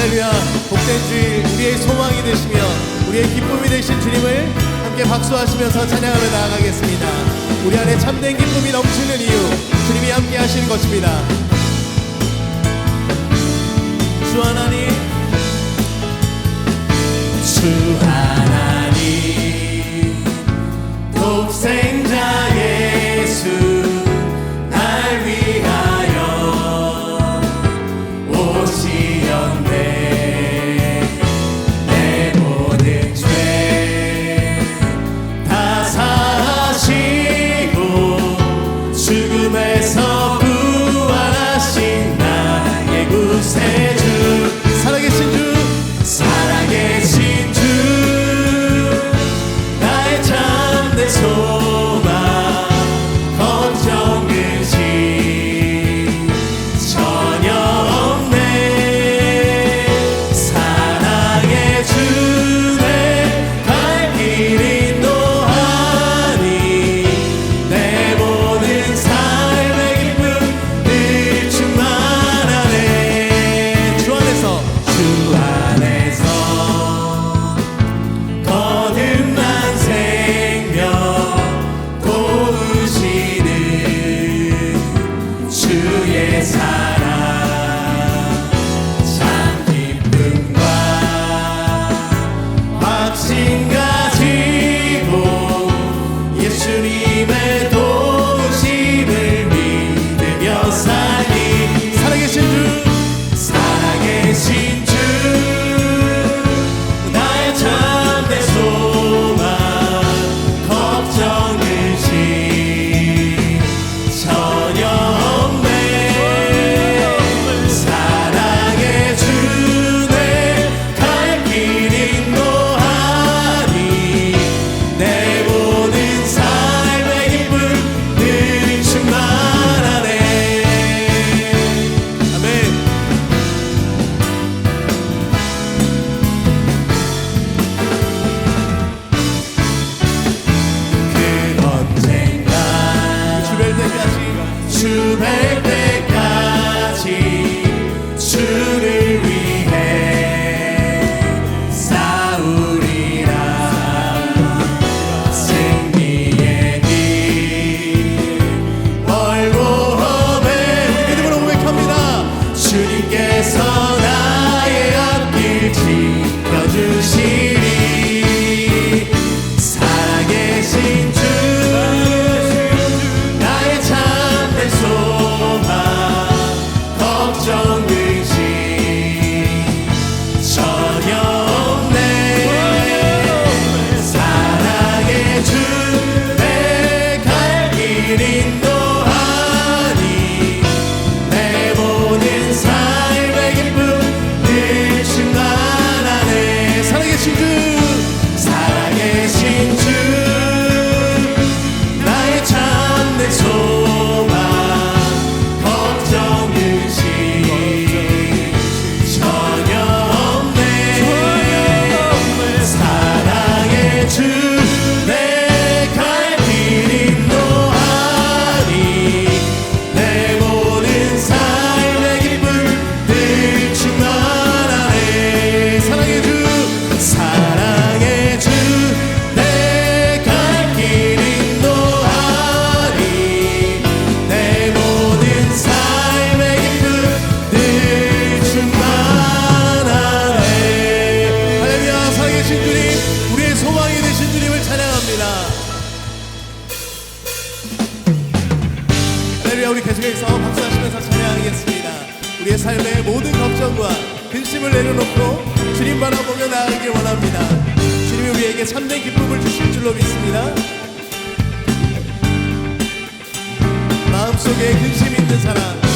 할렐루야. 복된 주일 우리의 소망이 되시며 우리의 기쁨이 되신 주님을 함께 박수하시면서 찬양하며 나아가겠습니다. 우리 안에 참된 기쁨이 넘치는 이유 주님이 함께 하시는 것입니다. 주 하나님. 주 하나님. 독생 때까지 주 뵐 때까지. 주님께서 박수하시면서 찬양하겠습니다. 우리의 삶의 모든 걱정과 근심을 내려놓고 주님 바라보며 나아가길 원합니다. 주님이 우리에게 참된 기쁨을 주실 줄로 믿습니다. 마음속에 근심 있는 사람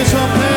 is a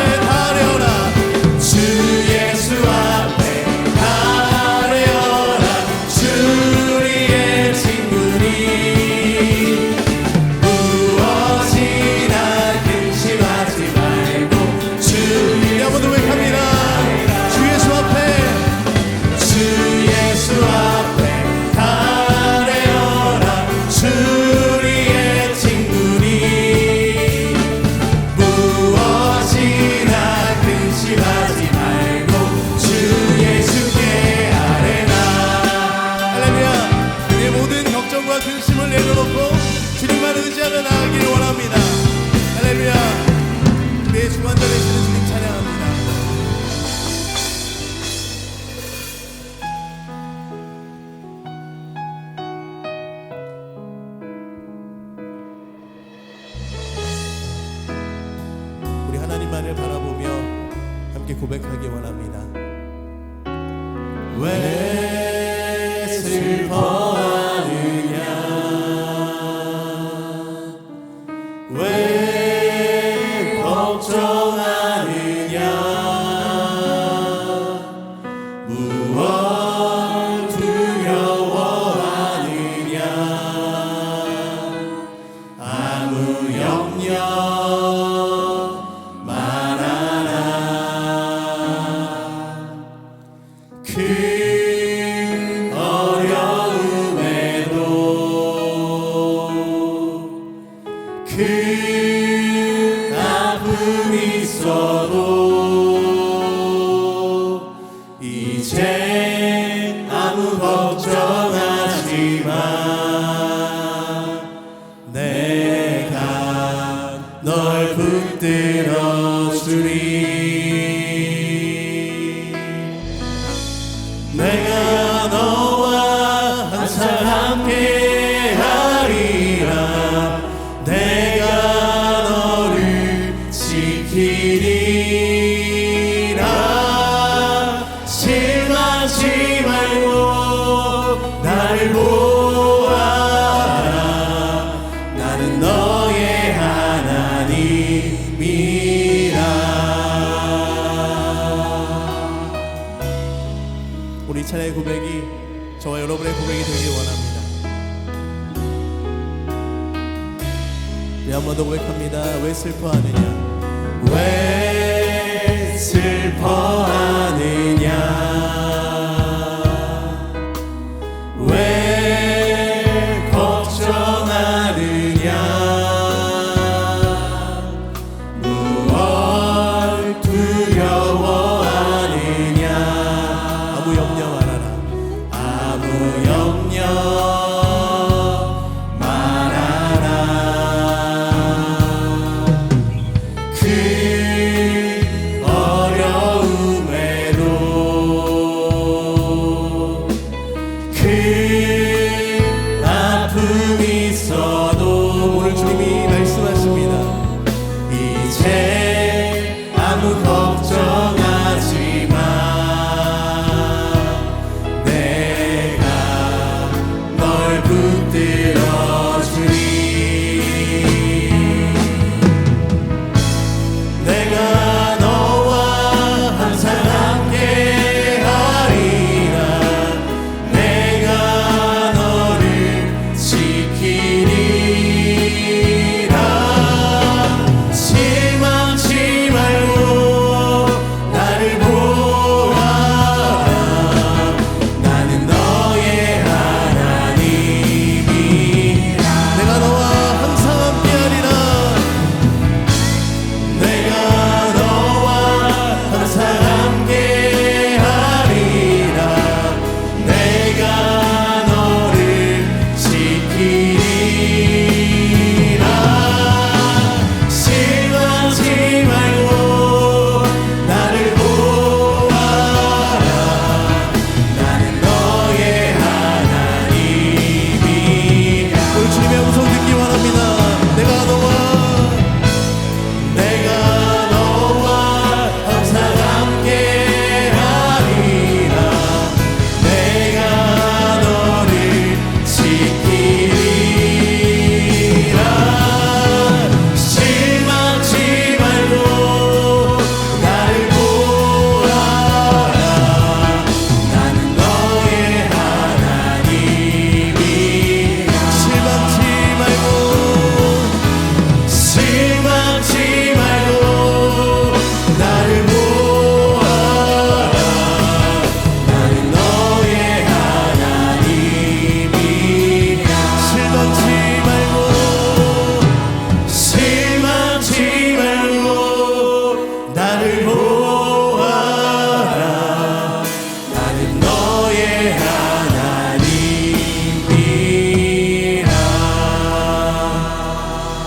고백하기 원합니다. 왜 슬퍼? 왜 걱정 차례의 고백이 저와 여러분의 고백이 되길 원합니다. 네, 한번 더 고백합니다. 왜 슬퍼하느냐? 왜 슬퍼하느냐?